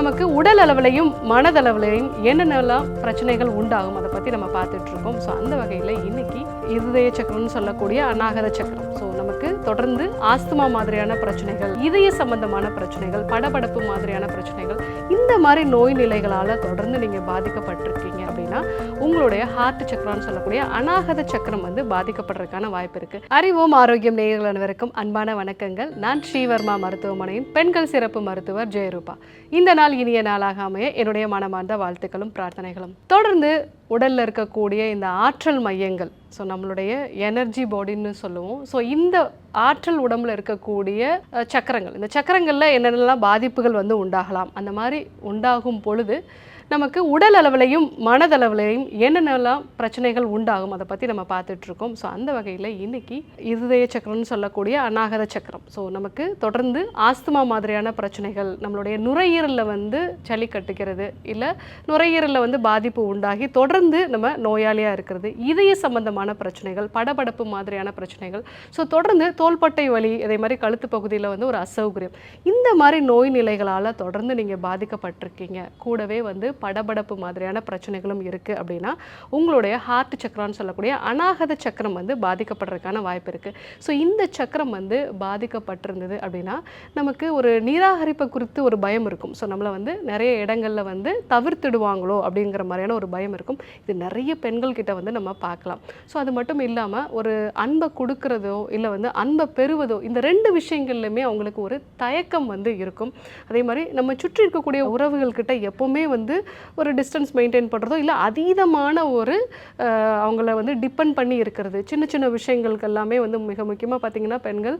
நமக்கு உடல் அளவுலையும் மனதளவுலையும் என்னென்னலாம் பிரச்சனைகள் உண்டாகும் அதை பற்றி நம்ம பார்த்துட்டு இருக்கோம் ஸோ அந்த வகையில் இன்னைக்கு இருதய சக்கரம்னு சொல்லக்கூடிய அநாகத சக்கரம். ஸோ நமக்கு தொடர்ந்து ஆஸ்துமா மாதிரியான பிரச்சனைகள் இதய சம்பந்தமான பிரச்சனைகள் படபடப்பு மாதிரியான பிரச்சனைகள் இந்த மாதிரி நோய் நிலைகளால் தொடர்ந்து நீங்கள் பாதிக்கப்பட்டிருக்கீங்க அப்படின்னு உங்களுடைய ஹார்ட் சக்கரம்னு சொல்லக்கூடிய அநாகத சக்கரம் வந்து பாதிக்கப்படுறதுக்கான வாய்ப்பு இருக்கு. அறிவோம் ஆரோக்கியம் நேயர்கள் அனைவருக்கும் அன்பான வணக்கங்கள். நான் ஸ்ரீவர்மா மருத்துவமனையின் பெண்கள் சிறப்பு மருத்துவர் ஜெயரூபா. இந்த நாள் இனிய நாளாக அமைய என்னுடைய மனமார்ந்த வாழ்த்துக்களும் பிரார்த்தனைகளும். தொடர்ந்து உடலில் இருக்கக்கூடிய இந்த ஆற்றல் மையங்கள் ஸோ நம்மளுடைய எனர்ஜி பாடின்னு சொல்லுவோம். ஸோ இந்த ஆற்றல் உடம்புல இருக்கக்கூடிய சக்கரங்கள் இந்த சக்கரங்களில் என்னென்னலாம் பாதிப்புகள் வந்து உண்டாகலாம் அந்த மாதிரி உண்டாகும் பொழுது நமக்கு உடல் அளவுலையும் மனதளவுலையும் என்னென்னலாம் பிரச்சனைகள் உண்டாகும் அதை பற்றி நம்ம பார்த்துட்ருக்கோம். ஸோ அந்த வகையில் இன்னைக்கு இருதய சக்கரம்னு சொல்லக்கூடிய அநாகத சக்கரம். ஸோ நமக்கு தொடர்ந்து ஆஸ்துமா மாதிரியான பிரச்சனைகள் நம்மளுடைய நுரையீரலில் வந்து சளி கட்டுக்கிறது இல்லை நுரையீரலில் வந்து பாதிப்பு உண்டாகி தொடர்ந்து நம்ம நோயாளியாக இருக்கிறது இதய சம்பந்தமான பிரச்சனைகள் படபடப்பு மாதிரியான பிரச்சனைகள். ஸோ தொடர்ந்து தோள்பட்டை வலி இதே மாதிரி கழுத்து பகுதியில் வந்து ஒரு அசௌகரியம். இந்த மாதிரி நோய் நிலைகளால் தொடர்ந்து நீங்கள் பாதிக்கப்பட்டிருக்கீங்க. கூடவே வந்து படபடப்பு மாதிரியான பிரச்சனைகளும் இருக்குது அப்படின்னா உங்களுடைய ஹார்ட் சக்கரம்னு சொல்லக்கூடிய அநாகத சக்கரம் வந்து பாதிக்கப்படுறதுக்கான வாய்ப்பு இருக்குது ஸோ இந்த சக்கரம் வந்து பாதிக்கப்பட்டிருந்தது அப்படின்னா நமக்கு ஒரு நிராகரிப்பை குறித்து ஒரு பயம் இருக்கும். ஸோ நம்மளை வந்து நிறைய இடங்களில் வந்து தவிர்த்துடுவாங்களோ அப்படிங்கிற மாதிரியான ஒரு பயம் இருக்கும். இது நிறைய பெண்கள் கிட்ட வந்து நம்ம பார்க்கலாம். ஸோ அது மட்டும் இல்லாமல் ஒரு அன்பை கொடுக்கறதோ இல்லை வந்து அன்பை பெறுவதோ இந்த ரெண்டு விஷயங்கள்லையுமே அவங்களுக்கு ஒரு தயக்கம் வந்து இருக்கும். அதே மாதிரி நம்ம சுற்றி இருக்கக்கூடிய உறவுகள் கிட்ட எப்போவுமே வந்து ஒரு டிஸ்டன்ஸ் மெயின்டைன் பண்ணுறதோ இல்லை அதீதமான ஒரு அவங்கள வந்து டிபெண்ட் பண்ணி இருக்கிறது. சின்ன சின்ன விஷயங்களுக்கு எல்லாமே வந்து மிக முக்கியமாக பார்த்தீங்கன்னா பெண்கள்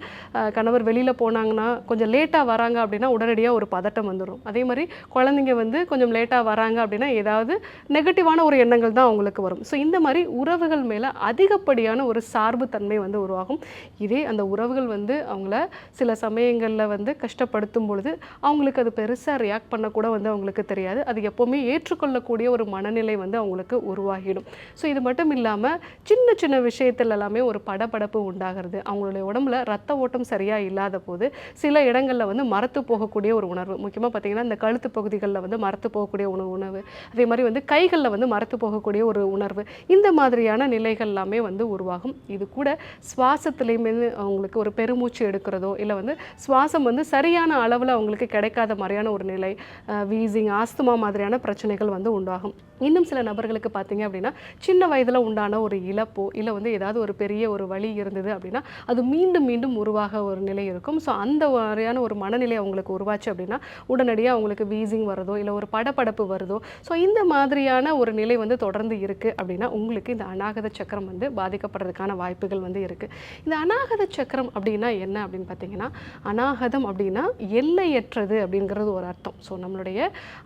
கணவர் வெளியில் போனாங்கன்னா கொஞ்சம் லேட்டாக வராங்க அப்படின்னா உடனடியாக ஒரு பதட்டம் வந்துடும் அதே மாதிரி குழந்தைங்க வந்து கொஞ்சம் லேட்டாக வராங்க அப்படின்னா ஏதாவது நெகட்டிவான ஒரு எண்ணங்கள் தான் அவங்களுக்கு வரும். ஸோ இந்த மாதிரி உறவுகள் மேலே அதிகப்படியான ஒரு சார்பு தன்மை வந்து உருவாகும். இதே அந்த உறவுகள் வந்து அவங்கள சில சமயங்களில் வந்து கஷ்டப்படுத்தும் பொழுது அவங்களுக்கு அது பெருசாக ரியாக்ட் பண்ணக்கூட வந்து அவங்களுக்கு தெரியாது. அது எப்போவுமே ஏற்றுக்கொள்ளக்கூடிய ஒரு மனநிலை வந்து அவங்களுக்கு உருவாகிடும். ஸோ இது மட்டும் இல்லாமல் சின்ன சின்ன விஷயத்துல எல்லாமே ஒரு படபடப்பு உண்டாகிறது. அவங்களுடைய உடம்புல ரத்த ஓட்டம் சரியாக இல்லாத போது சில இடங்களில் வந்து மரத்து போகக்கூடிய ஒரு உணர்வு. முக்கியமாக பார்த்தீங்கன்னா இந்த கழுத்து பகுதிகளில் வந்து மரத்து போகக்கூடிய உணவு உணவு. அதே மாதிரி வந்து கைகளில் வந்து மரத்து போகக்கூடிய ஒரு உணர்வு. இந்த மாதிரியான நிலைகள் எல்லாமே வந்து உருவாகும். இது கூட சுவாசத்துலேயுமே அவங்களுக்கு ஒரு பெருமூச்சு எடுக்கிறதோ இல்லை வந்து சுவாசம் வந்து சரியான அளவில் அவங்களுக்கு கிடைக்காத மாதிரியான ஒரு நிலை வீசிங் ஆஸ்துமா மாதிரியான பிரச்சனைகள் வந்து உண்டாகும். இன்னும் சில நபர்களுக்கு பார்த்தீங்க அப்படின்னா சின்ன வயதில் உண்டான ஒரு இழப்போ இல்லை வந்து ஏதாவது ஒரு பெரிய ஒரு வழி இருந்தது அப்படின்னா அது மீண்டும் மீண்டும் உருவாக ஒரு நிலை இருக்கும். ஸோ அந்த மாதிரியான ஒரு மனநிலை அவங்களுக்கு உருவாச்சு அப்படின்னா உடனடியாக அவங்களுக்கு வீசிங் வருதோ இல்லை ஒரு படபடப்பு வருதோ ஸோ இந்த மாதிரியான ஒரு நிலை வந்து தொடர்ந்து இருக்குது அப்படின்னா உங்களுக்கு இந்த அநாகத சக்கரம் வந்து பாதிக்கப்படுறதுக்கான வாய்ப்புகள் வந்து இருக்குது இந்த அநாகத சக்கரம் அப்படின்னா என்ன அப்படின்னு பார்த்தீங்கன்னா அநாகதம் அப்படின்னா எல்லையற்றது அப்படிங்கிறது ஒரு அர்த்தம். ஸோ நம்மளுடைய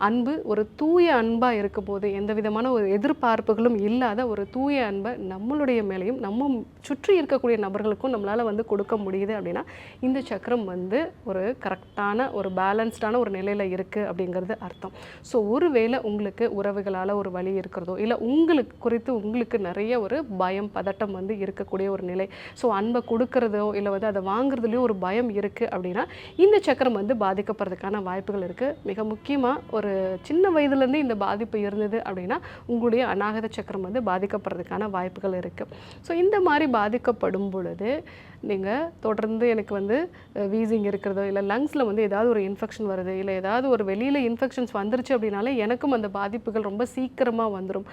அன்பு ஒரு தூய அன்பாக இருக்கும் போது எந்த விதமான ஒரு எதிர்பார்ப்புகளும் இல்லாத ஒரு தூய அன்பை நம்மளுடைய மேலேயும் நம்ம சுற்றி இருக்கக்கூடிய நபர்களுக்கும் நம்மளால் வந்து கொடுக்க முடியுது அப்படின்னா இந்த சக்கரம் வந்து ஒரு கரெக்டான ஒரு பேலன்ஸ்டான ஒரு நிலையில் இருக்குது அப்படிங்கிறது அர்த்தம். ஸோ ஒருவேளை உங்களுக்கு உறவுகளால் ஒரு வழி இருக்கிறதோ இல்லை உங்களுக்கு குறித்து உங்களுக்கு நிறைய ஒரு பயம் பதட்டம் வந்து இருக்கக்கூடிய ஒரு நிலை ஸோ அன்பை கொடுக்கறதோ இல்லை வந்து அதை வாங்குறதுலையோ ஒரு பயம் இருக்குது அப்படின்னா இந்த சக்கரம் வந்து பாதிக்கப்படுறதுக்கான வாய்ப்புகள் இருக்குது மிக முக்கியமாக ஒரு சின்ன வயதுலேருந்து இந்த பாதிப்பு இருந்தது அப்படின்னா உங்களுடைய அநாகத சக்கரம் வந்து பாதிக்கப்படுறதுக்கான வாய்ப்புகள் இருக்குது ஸோ இந்த மாதிரி பாதிக்கப்படும் பொழுது நீங்கள் தொடர்ந்து எனக்கு வந்து வீசிங் இருக்கிறதோ இல்லை லங்ஸில் வந்து ஏதாவது ஒரு இன்ஃபெக்ஷன் வருது இல்லை ஏதாவது ஒரு வெளியில் இன்ஃபெக்ஷன்ஸ் வந்துருச்சு அப்படின்னாலே எனக்கும் அந்த பாதிப்புகள் ரொம்ப சீக்கிரமாக வந்துடும்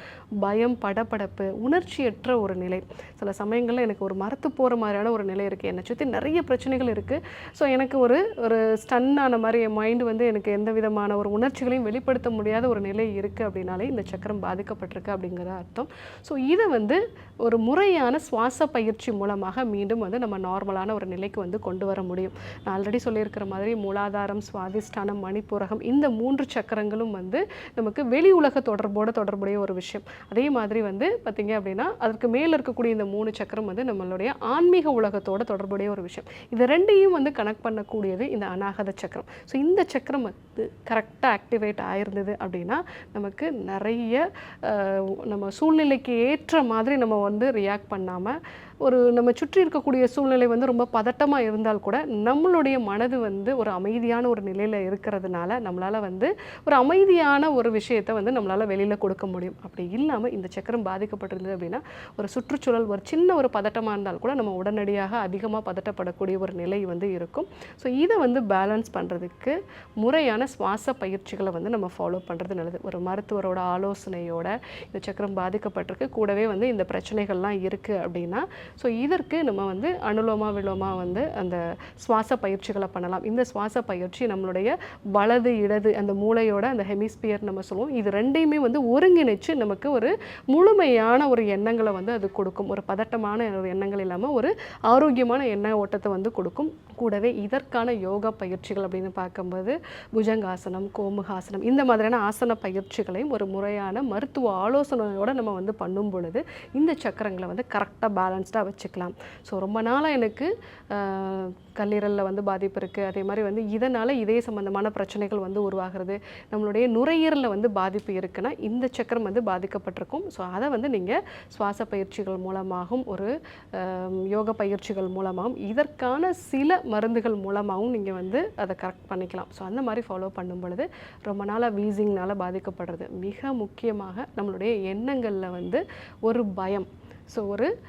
பயம் படபடப்பு உணர்ச்சியற்ற ஒரு நிலை. சில சமயங்களில் எனக்கு ஒரு மரத்து போகிற மாதிரியான ஒரு நிலை இருக்குது என்னை சுற்றி நிறைய பிரச்சனைகள் இருக்குது ஸோ எனக்கு ஒரு ஒரு ஸ்டன் ஆன மாதிரி என் மைண்டு வந்து எனக்கு எந்த விதமான ஒரு உணர்ச்சிகளையும் வெளிப்படுத்த முடியாத ஒரு நிலை இருக்குது அப்படின்னாலே இந்த சக்கரம் பாதிக்கப்பட்டிருக்கு அப்படிங்கிற அர்த்தம். ஸோ இதை வந்து ஒரு முறையான சுவாச பயிற்சி மூலமாக மீண்டும் வந்து நம்ம நார்மலான ஒரு நிலைக்கு வந்து கொண்டு வர முடியும். நான் ஆல்ரெடி சொல்லியிருக்கிற மாதிரி மூலாதாரம் சுவாதிஷ்டானம் மணிப்புரகம் இந்த மூன்று சக்கரங்களும் வந்து நமக்கு வெளி உலக தொடர்போட தொடர்புடைய ஒரு விஷயம். அதே மாதிரி வந்து பார்த்தீங்க அப்படின்னா அதற்கு மேலே இருக்கக்கூடிய இந்த மூணு சக்கரம் வந்து நம்மளுடைய ஆன்மீக உலகத்தோட தொடர்புடைய ஒரு விஷயம். இது ரெண்டையும் வந்து கனெக்ட் பண்ணக்கூடியது இந்த அநாகத சக்கரம். ஸோ இந்த சக்கரம் வந்து கரெக்டாக ஆக்டிவேட் ஆயிருந்தது அப்படின்னா நமக்கு நிறைய நம்ம சூழ்நிலைக்கு ஏற்ற மாதிரி நம்ம வந்து ரியாக்ட் பண்ணாமல் ஒரு நம்ம சுற்றி இருக்கக்கூடிய சூழ்நிலை வந்து ரொம்ப பதட்டமாக இருந்தால் கூட நம்மளுடைய மனது வந்து ஒரு அமைதியான ஒரு நிலையில் இருக்கிறதுனால நம்மளால் வந்து ஒரு அமைதியான ஒரு விஷயத்தை வந்து நம்மளால் வெளியில் கொடுக்க முடியும். அப்படி இல்லாமல் இந்த சக்கரம் பாதிக்கப்பட்டிருந்தது அப்படின்னா ஒரு சுற்றுச்சூழல் ஒரு சின்ன ஒரு பதட்டமாக இருந்தால் கூட நம்ம உடனடியாக அதிகமாக பதட்டப்படக்கூடிய ஒரு நிலை வந்து இருக்கும். ஸோ இதை வந்து பேலன்ஸ் பண்ணுறதுக்கு முறையான சுவாச பயிற்சிகளை வந்து நம்ம ஃபாலோ பண்ணுறது நல்லது. ஒரு மருத்துவரோட ஆலோசனையோட இந்த சக்கரம் பாதிக்கப்பட்டிருக்கு. கூடவே வந்து இந்த பிரச்சனைகள்லாம் இருக்குது அப்படின்னா ஸோ இதற்கு நம்ம வந்து அனுலோமா விலோமா வந்து அந்த சுவாச பயிற்சிகளை பண்ணலாம். இந்த சுவாச பயிற்சி நம்மளுடைய வலது இடது அந்த மூளையோட அந்த ஹெமிஸ்பியர் நம்ம சொல்லுவோம். இது ரெண்டையுமே வந்து ஒருங்கிணைச்சு நமக்கு ஒரு முழுமையான ஒரு எண்ணங்களை வந்து அது கொடுக்கும். ஒரு பதட்டமான ஒரு எண்ணங்கள் இல்லாமல் ஒரு ஆரோக்கியமான எண்ண ஓட்டத்தை வந்து கொடுக்கும். கூடவே இதற்கான யோகா பயிற்சிகள் அப்படின்னு பார்க்கும்போது புஜங்காசனம் கோமுகாசனம் இந்த மாதிரியான ஆசன பயிற்சிகளையும் ஒரு முறையான மருத்துவ ஆலோசனையோடு நம்ம வந்து பண்ணும் பொழுது இந்த சக்கரங்களை வந்து கரெக்டாக பேலன்ஸ்டாக வச்சுக்கலாம். ஸோ ரொம்ப நாளாக எனக்கு கல்லீரலில் வந்து பாதிப்பு இருக்குது அதே மாதிரி வந்து இதனால் இதே சம்மந்தமான பிரச்சனைகள் வந்து உருவாகிறது. நம்மளுடைய நுரையீரலில் வந்து பாதிப்பு இருக்குன்னா இந்த சக்கரம் வந்து பாதிக்கப்பட்டிருக்கும். ஸோ அதை வந்து நீங்கள் சுவாச பயிற்சிகள் மூலமாகவும் ஒரு யோக பயிற்சிகள் மூலமாகவும் இதற்கான சில மருந்துகள் மூலமாகவும் நீங்கள் வந்து அதை கரெக்ட் பண்ணிக்கலாம். ஸோ அந்த மாதிரி ஃபாலோ பண்ணும் பொழுது ரொம்ப நாளாக வீசிங்னால பாதிக்கப்படுறது. மிக முக்கியமாக நம்மளுடைய எண்ணங்களில் வந்து ஒரு பயம். ஸோ ஒரு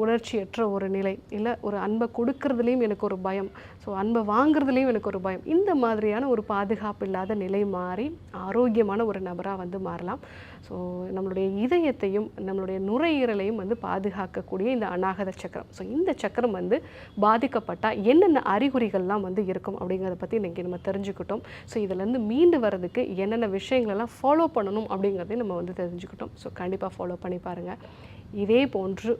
உணர்ச்சியற்ற ஒரு நிலை. இல்லை ஒரு அன்பை கொடுக்கறதுலேயும் எனக்கு ஒரு பயம். ஸோ அன்பை வாங்குறதுலேயும் எனக்கு ஒரு பயம். இந்த மாதிரியான ஒரு பாதுகாப்பு இல்லாத நிலை மாறி ஆரோக்கியமான ஒரு நபராக வந்து மாறலாம். ஸோ நம்மளுடைய இதயத்தையும் நம்மளுடைய நுரையீரலையும் வந்து பாதுகாக்கக்கூடிய இந்த அநாகத சக்கரம். ஸோ இந்த சக்கரம் வந்து பாதிக்கப்பட்டால் என்னென்ன அறிகுறிகள்லாம் வந்து இருக்கும் அப்படிங்கிறத பற்றி இன்றைக்கி நம்ம தெரிஞ்சுக்கிட்டோம். ஸோ இதுலேருந்து மீண்டு வர்றதுக்கு என்னென்ன விஷயங்களெல்லாம் ஃபாலோ பண்ணணும் அப்படிங்கிறதையும் நம்ம வந்து தெரிஞ்சுக்கிட்டோம். ஸோ கண்டிப்பாக ஃபாலோ பண்ணி பாருங்கள் இதே போன்று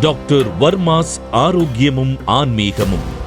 டாக்டர் வர்மாஸ் ஆரோக்கியமும் ஆன்மீகமும்.